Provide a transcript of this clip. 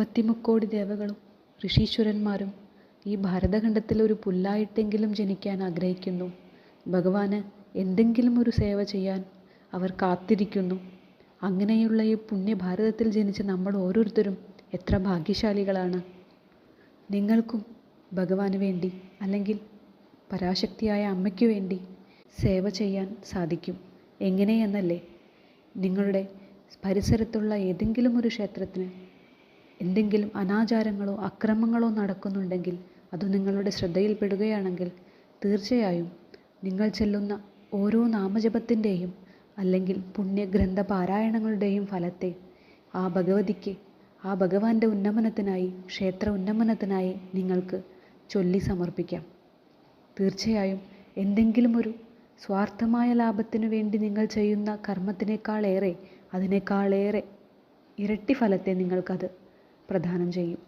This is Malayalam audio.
മുപ്പത്തിമുക്കോടി ദേവകളും ഋഷീശ്വരന്മാരും ഈ ഭാരതഖണ്ഡത്തിൽ ഒരു പുല്ലായിട്ടെങ്കിലും ജനിക്കാൻ ആഗ്രഹിക്കുന്നു. ഭഗവാന് എന്തെങ്കിലും ഒരു സേവ ചെയ്യാൻ അവർ കാത്തിരിക്കുന്നു. അങ്ങനെയുള്ള ഈ പുണ്യഭാരതത്തിൽ ജനിച്ച നമ്മൾ ഓരോരുത്തരും എത്ര ഭാഗ്യശാലികളാണ്. നിങ്ങൾക്കും ഭഗവാന് വേണ്ടി അല്ലെങ്കിൽ പരാശക്തിയായ അമ്മയ്ക്ക് വേണ്ടി സേവ ചെയ്യാൻ സാധിക്കും. എങ്ങനെയെന്നല്ലേ? നിങ്ങളുടെ പരിസരത്തുള്ള ഏതെങ്കിലും ഒരു ക്ഷേത്രത്തിന് എന്തെങ്കിലും അനാചാരങ്ങളോ അക്രമങ്ങളോ നടക്കുന്നുണ്ടെങ്കിൽ അത് നിങ്ങളുടെ ശ്രദ്ധയിൽപ്പെടുകയാണെങ്കിൽ തീർച്ചയായും നിങ്ങൾ ചെല്ലുന്ന ഓരോ നാമജപത്തിന്റെയും അല്ലെങ്കിൽ പുണ്യഗ്രന്ഥ പാരായണങ്ങളുടെയും ഫലത്തെ ആ ഭഗവതിക്ക് ആ ഭഗവാന്റെ ഉന്നമനത്തിനായി ക്ഷേത്ര ഉന്നമനത്തിനായി നിങ്ങൾക്ക് ചൊല്ലി സമർപ്പിക്കാം. തീർച്ചയായും എന്തെങ്കിലും ഒരു സ്വാർത്ഥമായ ലാഭത്തിനു വേണ്ടി നിങ്ങൾ ചെയ്യുന്ന കർമ്മത്തിനേക്കാളേറെ അതിനേക്കാളേറെ ഇരട്ടി ഫലത്തെ നിങ്ങൾക്കത് പ്രദാനം ചെയ്യും